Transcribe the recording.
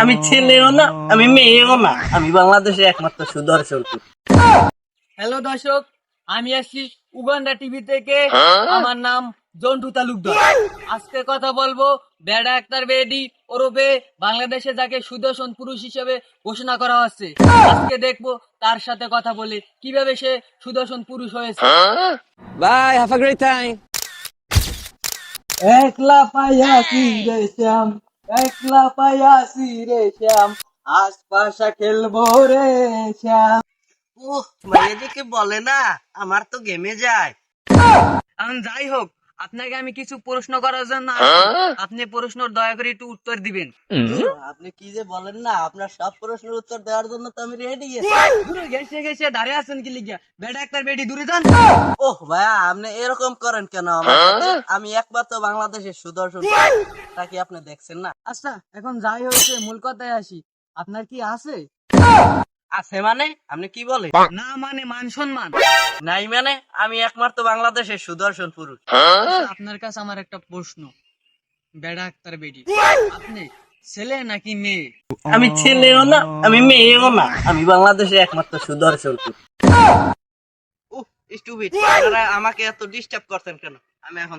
আমি ছেলেও না আমি মেয়েও না। আমি বাংলাদেশে একমাত্র সুদর্শন হ্যালো দর্শক আমি আসছি উগান্ডা টিভি থেকে। আমার নাম জন্টু তালুকদার। আজকে কথা বলব বেড়া একটার বেডি ওরফে বাংলাদেশে যাকে সুদর্শন পুরুষ হিসেবে ঘোষণা করা হচ্ছে। আজকে দেখব তার সাথে কথা বলে কীভাবে সে সুদর্শন পুরুষ হয়েছে। Bye, have a great time. একলা পাইয়াছি রে শ্যাম? একলা পাইয়াছি রে শ্যাম। আশপাশা খেলব রে শ্যাম। ও মেয়েদিকে বলে না? আমার তো গেমে যায়। এখন যাই হোক আপনাকে আমি কিছু প্রশ্ন করার জন্য আপনি প্রশ্ন দয়া করে একটু উত্তর দিবেন। আপনি কি যে বলেন না আপনার সব প্রশ্নের উত্তর দেওয়ার জন্য তো আমি রেডি গেছে গেছে দাঁড়িয়ে আছেন কি লিখিয়া? বেটা একটা বেটি দূরে যান। ও ভাইয়া আপনি এরকম করেন কেন আমি একবার তো বাংলাদেশের সুদর্শন। তা কি আপনি দেখছেন না? আচ্ছা এখন যাই হয়েছে মূল কথায় আসি। আপনার কি আছে? আছে মানে? আপনি কি বলে না মানে মান সম্মান। নাই মানে? আমি একমাত্র বাংলাদেশের সুদর্শন পুরুষ। আচ্ছা, আপনার কাছে আমার একটা প্রশ্ন। বেড়া আক্তার বেটি আপনি ছেলে নাকি মেয়ে? আমি ছেলেও না আমি মেয়েও না। আমি বাংলাদেশে একমাত্র সুদর্শন পুরুষ। উহ, stupid, আপনারা আমাকে এত ডিস্টার্ব করছেন কেন? আমি এখন